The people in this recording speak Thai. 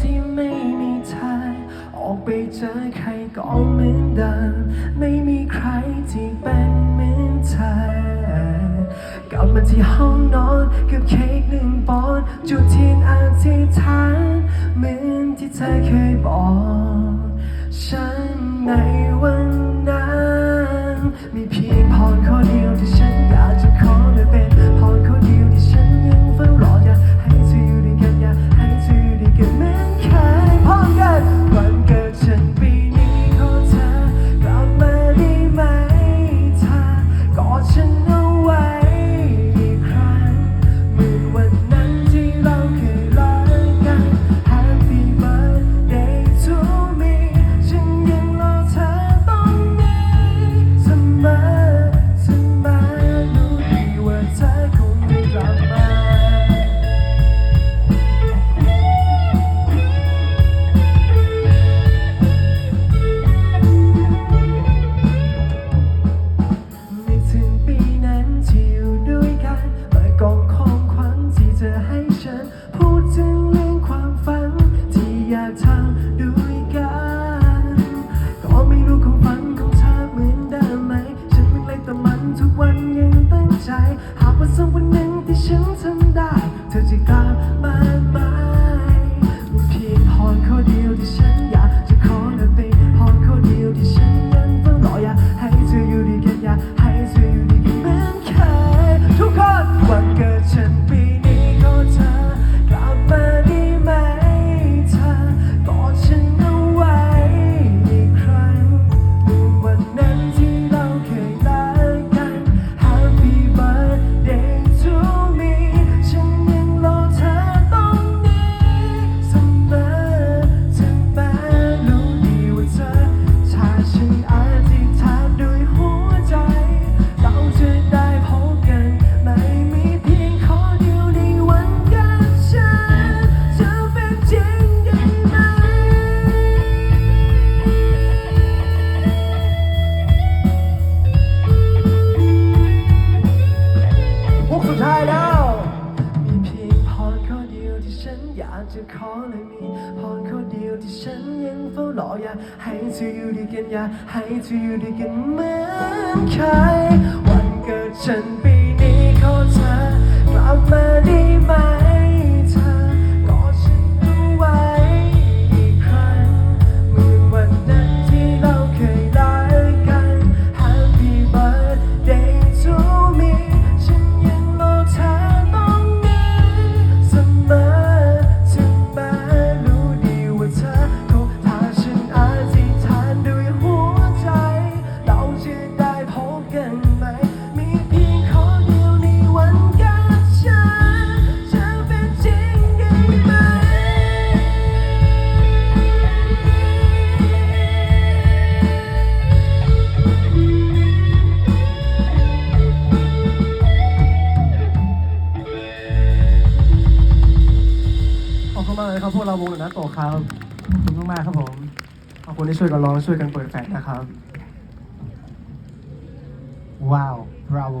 ที่ไม่มีทางออกไปเจอใครก็เหมือนเดิมไม่มีใครที่เป็นเหมือนเธอกลับมาที่ห้องนอนกับเค้กหนึ่งปอนจุดเทียนอธิตฐานเหมือนที่เธอเคย ก็ขอเลยมีพรข้เดียวที่ฉันยังเฝ้ารออยากให้เธออยู่ด้วยกันอยากให้เธออยู่ด้วยกันเหมือนใครวันเกิดฉันปี เลยครับพวกเราวงหนุนนัโตครับขอบคุณมากครับผมขอบคุณที่ช่วยกันร้องช่วยกันเปิดแฟลนะครับ ว้าว bravo